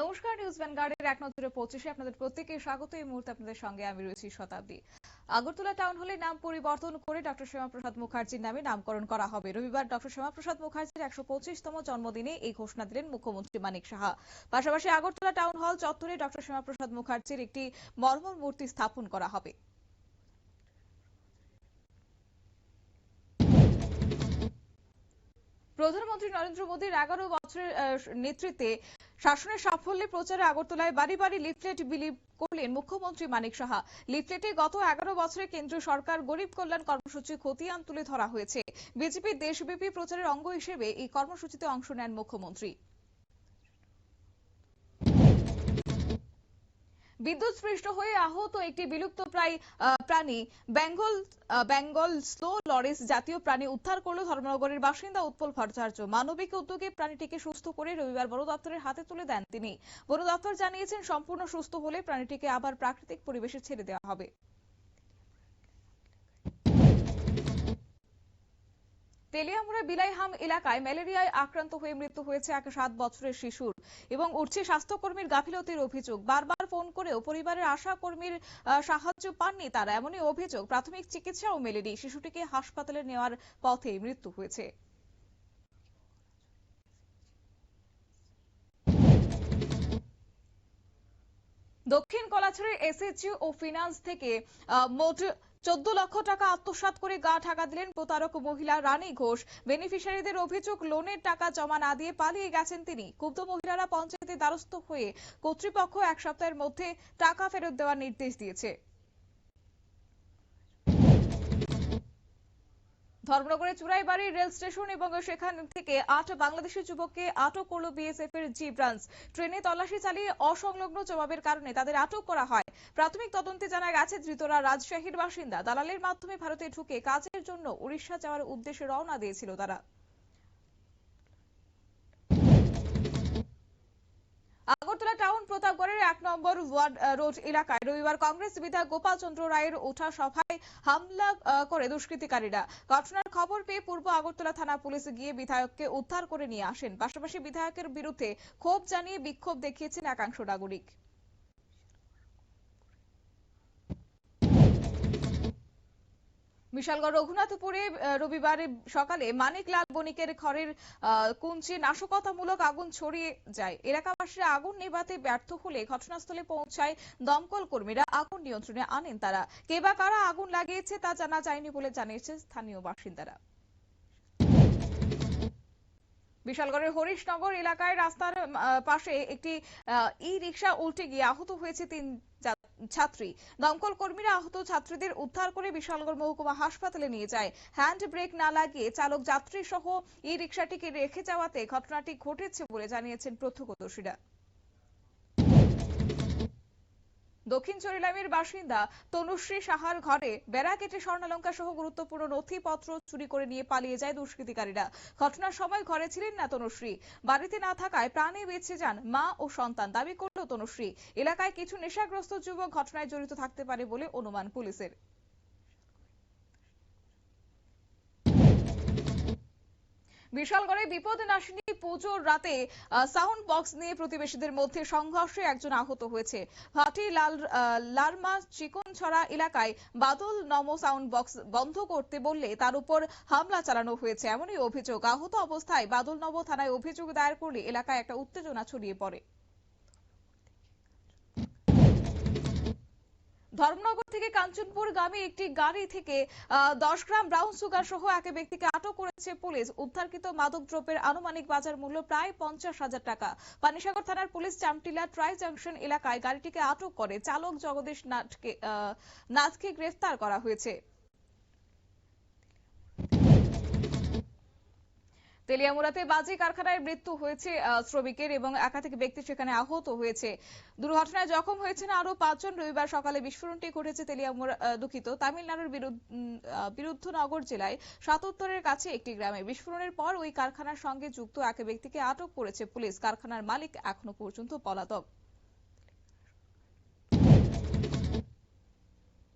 নমস্কার, নিউজ ভ্যানগার্ডের এক নজরে পঁচিশে আপনাদের প্রত্যেককে স্বাগত। এই মুহূর্তে আপনাদের সঙ্গে আমি রয়েছি শতাব্দী। আগরতলা টাউন হলে নাম পরিবর্তন করে ডক্টর শ্যামাপ্রসাদ মুখার্জির নামে নামকরণ করা হবে। রবিবার ডক্টর শ্যামাপ্রসাদ মুখার্জির একশো পঁচিশতম জন্মদিনে এই ঘোষণা দিলেন মুখ্যমন্ত্রী মানিক সাহা। পাশাপাশি আগরতলা টাউন হল চত্বরে ডক্টর শ্যামাপ্রসাদ মুখার্জির একটি মর্মর মূর্তি স্থাপন করা হবে। প্রধানমন্ত্রী নরেন্দ্র মোদীর এগারো বছরের নেতৃত্বে শাসনের সাফল্যে প্রচারে আগরতলায় বাড়ি বাড়ি লিফলেট বিলি করলেন মুখ্যমন্ত্রী মানিক সাহা। লিফলেটে গত এগারো বছরে কেন্দ্রীয় সরকার গরিব কল্যাণ কর্মসূচি খতিয়ান তুলে ধরা হয়েছে। বিজেপির দেশব্যাপী প্রচারের অঙ্গ হিসেবে এই কর্মসূচিতে অংশ নেন মুখ্যমন্ত্রী। বিদ্যুৎ স্পৃষ্ট হয়ে আহত একটি বিলুপ্ত প্রায় প্রাণী বেঙ্গল বেঙ্গল স্লো লরিস জাতীয় প্রাণী উদ্ধার করল ধর্মনগরের বাসিন্দা উৎপল ভট্টাচার্য। মানবিক উদ্যোগে প্রাণীটিকে সুস্থ করে রবিবার বন দপ্তরের হাতে তুলে দেন তিনি। বন দপ্তর জানিয়েছেন, সম্পূর্ণ সুস্থ হলে প্রাণীটিকে আবার প্রাকৃতিক পরিবেশে ছেড়ে দেওয়া হবে। তেলিয়ামুড়া বিলাইহাম এলাকায় ম্যালেরিয়ায় আক্রান্ত হয়ে মৃত্যু হয়েছে এক সাত বছরের শিশুর এবং উঠছে স্বাস্থ্যকর্মীর গাফিলতির অভিযোগ। বারবার ফোন করেও পরিবারের আশা কর্মীর সাহায্য পাননি তারা। এমনই অভিযোগ প্রাথমিক চিকিৎসাও মেলেনি। শিশুটিকে হাসপাতালে নেওয়ার পথে মৃত্যু হয়েছে। দক্ষিণ কলাছড়ের এসএচজি ও ফিনান্স থেকে মোট চোদ্দ লক্ষ টাকা আত্মসাৎ করে গা ঢাকা দিলেন প্রতারক মহিলা রানী ঘোষ। বেনিফিশিয়ারিদের অভিযোগ, লোনের টাকা জমা না দিয়ে পালিয়ে গেছেন তিনি। ক্ষুব্ধ মহিলারা পঞ্চায়েতে দ্বারস্থ হয়ে কর্তৃপক্ষ এক সপ্তাহের মধ্যে টাকা ফেরত দেওয়ার নির্দেশ দিয়েছে। ধর্মনগরে চুরাইবাড়ি রেল স্টেশন এবং সেখান থেকে আট বাংলাদেশি যুবককে আটক করল বিএসএফ এর জি ব্রাঞ্চ ট্রেনে তল্লাশি চালিয়ে অসংলগ্ন জবাবের কারণে তাদের আটক করা হয়। প্রাথমিক তদন্তে জানা গেছে, ধৃতরা রাজশাহীর বাসিন্দা। দালালের মাধ্যমে ভারতে ঢুকে কাজের জন্য উড়িষ্যা যাওয়ার উদ্দেশ্যে রওনা দিয়েছিল তারা। আগরতলা টাউন প্রতাপগড়ের এক নম্বর ওয়ার্ড রোড এলাকায় রবিবার কংগ্রেস বিধায়ক গোপাল চন্দ্র রায়ের ওঠা সভায় হামলা করে দুষ্কৃতিকারীরা। ঘটনার খবর পেয়ে পূর্ব আগরতলা থানা পুলিশ গিয়ে বিধায়ককে উদ্ধার করে নিয়ে আসেন। পাশাপাশি বিধায়কের বিরুদ্ধে ক্ষোভ জানিয়ে বিক্ষোভ দেখিয়েছেন একাংশ নাগরিক। বিশালগড় রঘুনাথপুরে রবিবার সকালে মানিকলাল বণিকের ঘরের কুঞ্চে নাশকতামূলক আগুন ছড়িয়ে যায়। এলাকাবাসীরা আগুন নেভাতে ব্যর্থ হলে ঘটনাস্থলে পৌঁছায় দমকল কর্মীরা। আগুন নিয়ন্ত্রণে আনেন তারা। কে বা কারা আগুন লাগিয়েছে তা জানা যায়নি বলে জানিয়েছে স্থানীয় বাসিন্দারা। বিশালগড়ের হরিশনগর এলাকায় রাস্তার পাশে একটি ই রিক্সা উল্টে গিয়ে আহত হয়েছে তিন ছাত্রী। দমকল কর্মীরা আহত ছাত্রীদের উদ্ধার করে বিশালগড় মহকুমা হাসপাতালে নিয়ে যায়। হ্যান্ড ব্রেক না লাগিয়ে চালক যাত্রী সহ ই রিক্সাটিকে রেখে যাওয়াতে ঘটনাটি ঘটেছে বলে জানিয়েছেন প্রত্যক্ষদর্শীরা। দক্ষিণ চরিলামের বাসিন্দা তনুশ্রী সাহার ঘরে বেড়া কেটে স্বর্ণালঙ্কা সহ গুরুত্বপূর্ণ নথিপত্র চুরি করে নিয়ে পালিয়ে যায় দুষ্কৃতিকারীরা। ঘটনার সময় ঘরে ছিলেন না তনুশ্রী। বাড়িতে না থাকায় প্রাণে বেঁচে যান মা ও সন্তান। দাবি করল তনুশ্রী, এলাকায় কিছু নেশাগ্রস্ত যুবক ঘটনায় জড়িত থাকতে পারে বলে অনুমান পুলিশের। বিশালগড়ে বিপদ নাশিনী পুজোর রাতে সাউন্ড বক্স নিয়ে প্রতিবেশীদের মধ্যে সংঘর্ষে একজন আহত হয়েছে। ভাটি লাল লারমা চিকনছড়া এলাকায় বাদল নম সাউন্ড বক্স বন্ধ করতে বললে তার উপর হামলা চালানো হয়েছে। এমনই অভিযোগ। আহত অবস্থায় বাদল নব থানায় অভিযোগ দায়ের করলে এলাকায় একটা উত্তেজনা ছড়িয়ে পড়ে। ধর্মনগর থেকে কাঞ্চনপুর গ্রামে একটি গাড়ি থেকে দশ গ্রাম ব্রাউন সুগার সহ এক ব্যক্তিকে আটক করেছে পুলিশ। উদ্ধারকৃত মাদক দ্রব্যের আনুমানিক বাজার মূল্য প্রায় পঞ্চাশ হাজার টাকা। পানিসাগর থানার পুলিশ চামটিলা ট্রাই জাংশন এলাকায় গাড়িটিকে আটক করে। চালক জগদীশ নাথকে গ্রেফতার করা হয়েছে। তেলিয়ামুড়াতে বাজি কারখানায় মৃত্যু হয়েছে শ্রমিকের এবং একাধিক ব্যক্তি সেখানে আহত হয়েছে। দুর্ঘটনায় জখম হয়েছেন আরও পাঁচজন। রবিবার সকালে বিস্ফোরণটি ঘটেছে তেলিয়ামুড়া দুঃখিত। তামিলনাড়ুর বিরুদ্ধ- নগর জেলায় সাতোত্তরের কাছে একটি গ্রামে বিস্ফোরণের পর ওই কারখানার সঙ্গে যুক্ত এক ব্যক্তিকে আটক করেছে পুলিশ। কারখানার মালিক এখনও পর্যন্ত পলাতক।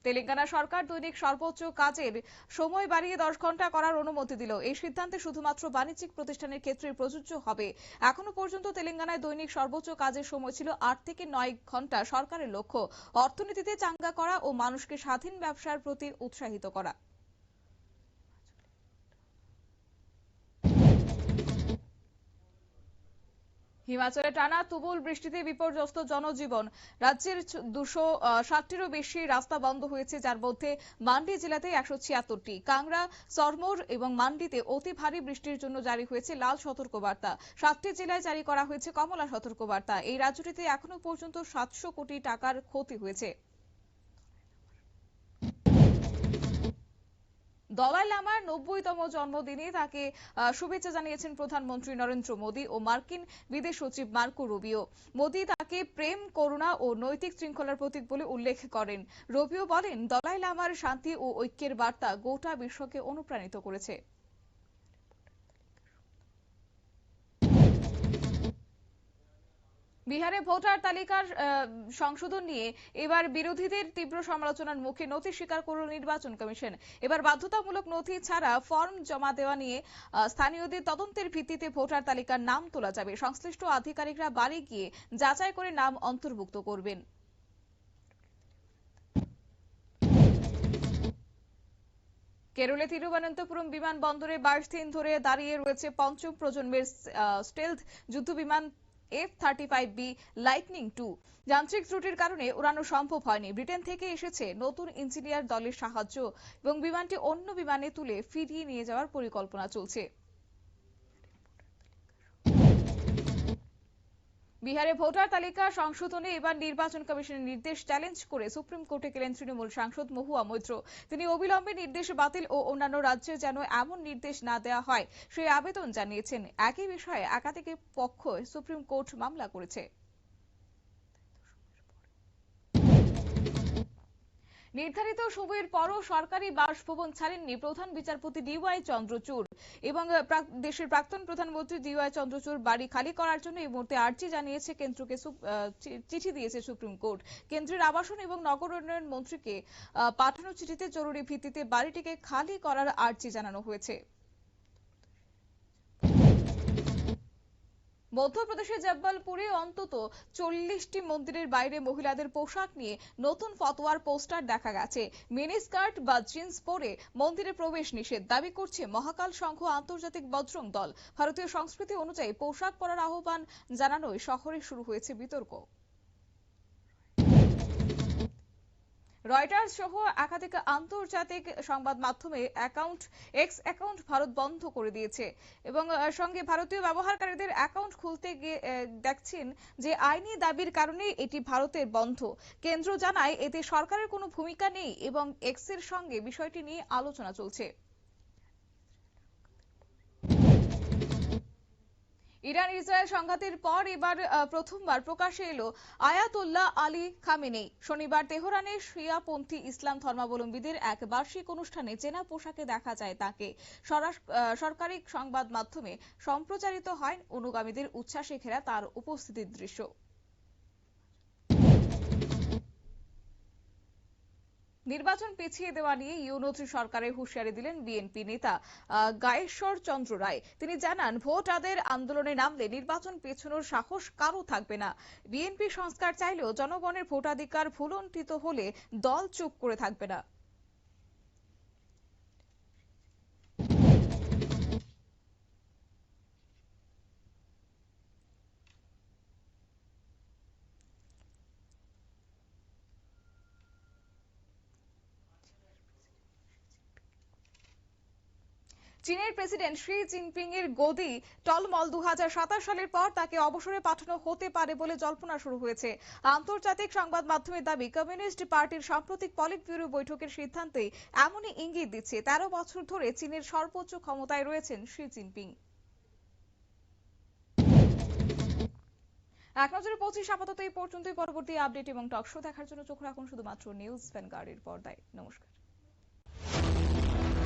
তেলেঙ্গানা সরকার দৈনিক সর্বোচ্চ কাজের সময় বাড়িয়ে দশ ঘণ্টা করার অনুমতি দিল। এই সিদ্ধান্তে শুধুমাত্র বাণিজ্যিক প্রতিষ্ঠানের ক্ষেত্রে প্রযোজ্য হবে। এখনও পর্যন্ত তেলেঙ্গানায় দৈনিক সর্বোচ্চ কাজের সময় ছিল আট থেকে নয় ঘণ্টা সরকারের লক্ষ্য। অর্থনীতিতে চাঙ্গা করা ও মানুষকে স্বাধীন ব্যবসার প্রতি উৎসাহিত করা। হিমাচলে টানা তুমুল বৃষ্টিতে বিপর্যস্ত জনজীবন। রাজ্যের দুশো ষাটটিরও বেশি রাস্তা বন্ধ হয়েছে, যার মধ্যে মান্ডি জেলাতে একশো ছিয়াত্তরটি, কাংড়া সরমোর এবং মান্ডিতে অতি ভারী বৃষ্টির জন্য জারি হয়েছে লাল সতর্কবার্তা। সাতটি জেলায় জারি করা হয়েছে কমলা সতর্কবার্তা। এই রাজ্যটিতে এখনও পর্যন্ত সাতশো কোটি টাকার ক্ষতি হয়েছে। দলাই লামার নব্বইতম জন্মদিনে তাকে শুভেচ্ছা জানিয়েছেন প্রধানমন্ত্রী নরেন্দ্র মোদী ও মার্কিন বিদেশ সচিব মার্কো রুবিও। মোদী তাকে প্রেম, করুণা ও নৈতিক শৃঙ্খলার প্রতীক বলে উল্লেখ করেন। রবিও বলেন, দলাই লামার শান্তি ও ঐক্যের বার্তা গোটা বিশ্বকে অনুপ্রাণিত করেছে। বিহারে ভোটার তালিকার সংশোধন নিয়ে এবার বিরোধীদের তীব্র সমালোচনার মুখে নথি স্বীকার করল নির্বাচন কমিশন। এবার বাধ্যতামূলক নথি ছাড়া ফর্ম জমা দেওয়া নিয়ে স্থানীয়দের তদন্তের ভিত্তিতে ভোটার তালিকার নাম তোলা যাবে। সংশ্লিষ্ট আধিকারিকরা বাড়ি গিয়ে যাচাই করে নাম অন্তর্ভুক্ত করবেন। কেরলে তিরুবনন্তপুরম বিমানবন্দরে বাইশ দিন ধরে দাঁড়িয়ে রয়েছে পঞ্চম প্রজন্মের স্টেলথ যুদ্ধবিমান F thirty five B lightning two যান্ত্রিক ত্রুটির কারণে উড়ানো সম্ভব হয়নি। ব্রিটেন থেকে এসেছে নতুন ইঞ্জিনিয়ার দলের সাহায্য এবং বিমানটি অন্য বিমানে তুলে ফিরিয়ে নিয়ে যাওয়ার পরিকল্পনা চলছে। বিহারে ভোটার তালিকা সংশোধনে এবার নির্বাচন কমিশনের নির্দেশ চ্যালেঞ্জ করে সুপ্রিম কোর্টে গেলেন তৃণমূল সাংসদ মহুয়া মৈত্র। তিনি অবিলম্বে নির্দেশ বাতিল ও অন্যান্য রাজ্যে যেন এমন নির্দেশ না দেওয়া হয়, সেই আবেদন জানিয়েছেন। একই বিষয়ে একাধিক পক্ষ সুপ্রিম কোর্ট মামলা করেছে। নির্ধারিত সময়ের পরও সরকারি বাসভবন ছাড়েননি প্রধান বিচারপতি ডিওয়াই চন্দ্রচূড় এবং দেশের প্রাক্তন প্রধানমন্ত্রী ডিওয়াই চন্দ্রচূড় বাড়ি খালি করার জন্য এই মুহূর্তে আর্জি জানিয়েছে কেন্দ্রকে চিঠি দিয়েছে সুপ্রিম কোর্ট। কেন্দ্রের আবাসন এবং নগর উন্নয়ন মন্ত্রীকে পাঠানো চিঠিতে জরুরি ভিত্তিতে বাড়িটিকে খালি করার আর্জি জানানো হয়েছে। মধ্যপ্রদেশের জব্বলপুরে অন্তত চল্লিশটি মন্দিরের বাইরে মহিলাদের পোশাক নিয়ে নতুন ফতোয়ার পোস্টার দেখা গেছে। মিনি স্কার্ট বা জিন্স পরে মন্দিরে প্রবেশ নিষেধ দাবি করছে মহাকাল সংঘ আন্তর্জাতিক বজ্রং দল। ভারতীয় সংস্কৃতি অনুযায়ী পোশাক পরার আহ্বান জানানোয় শহরে শুরু হয়েছে বিতর্ক। রয়টার্স সহ একাধিক আন্তর্জাতিক সংবাদ মাধ্যমে অ্যাকাউন্ট, এক্স অ্যাকাউন্ট ভারত বন্ধ করে দিয়েছে এবং সঙ্গে ভারতীয় ব্যবহারকারীদের অ্যাকাউন্ট খুলতে গিয়ে দেখছেন যে আইনি দাবির কারণে এটি ভারতের বন্ধ। কেন্দ্র জানায় এতে সরকারের কোনো ভূমিকা নেই এবং এক্সের সঙ্গে বিষয়টি নিয়ে আলোচনা চলছে। ইরান ইসরায়েল সংঘাতের পর এবার প্রথমবার প্রকাশে এলো আয়াতুল্লাহ আলী খামেনেই শনিবার তেহরানে শিয়াপন্থী ইসলাম ধর্মাবলম্বীদের এক বার্ষিক অনুষ্ঠানে চেনা পোশাকে দেখা যায় তাকে। সরকারি সংবাদ মাধ্যমে সম্প্রচারিত হয় অনুগামীদের উচ্ছ্বাসে ঘেরা তার উপস্থিতির দৃশ্য। নির্বাচন পিছিয়ে দেওয়া নিয়ে ইউনত্রী সরকারের হুঁশিয়ারি দিলেন বিএনপি নেতা গায়েশ্বর চন্দ্র রায়। তিনি জানান ভোটাদের আন্দোলনে নামলে নির্বাচন পেছনোর সাহস কারও থাকবে না। বিএনপি সংস্কার চাইলেও জনগণের ভোটাধিকার ভুলণ্ঠিত হলে দল চুপ করে থাকবে না। চীনের প্রেসিডেন্ট শি জিনপিং এর গদি টলমল দু সালের পর তাকে অবসরে পাঠানো হতে পারে বলে জল্পনা শুরু হয়েছে। আন্তর্জাতিক সংবাদ মাধ্যমের দাবি, কমিউনিস্ট পার্টির সাম্প্রতিক পলিট ব্যুরো বৈঠকের সিদ্ধান্তে এমনই ইঙ্গিত দিচ্ছে। তেরো বছর ধরে চীনের সর্বোচ্চ ক্ষমতায় রয়েছেন শি জিনপিং। এক নজরে পঁচিশ আপাতত এই পর্যন্তই। পরবর্তী আপডেট এবং টকশো দেখার জন্য চোখ রাখুন শুধুমাত্র নিউজ ভ্যানগার্ডের পর্দায়। নমস্কার।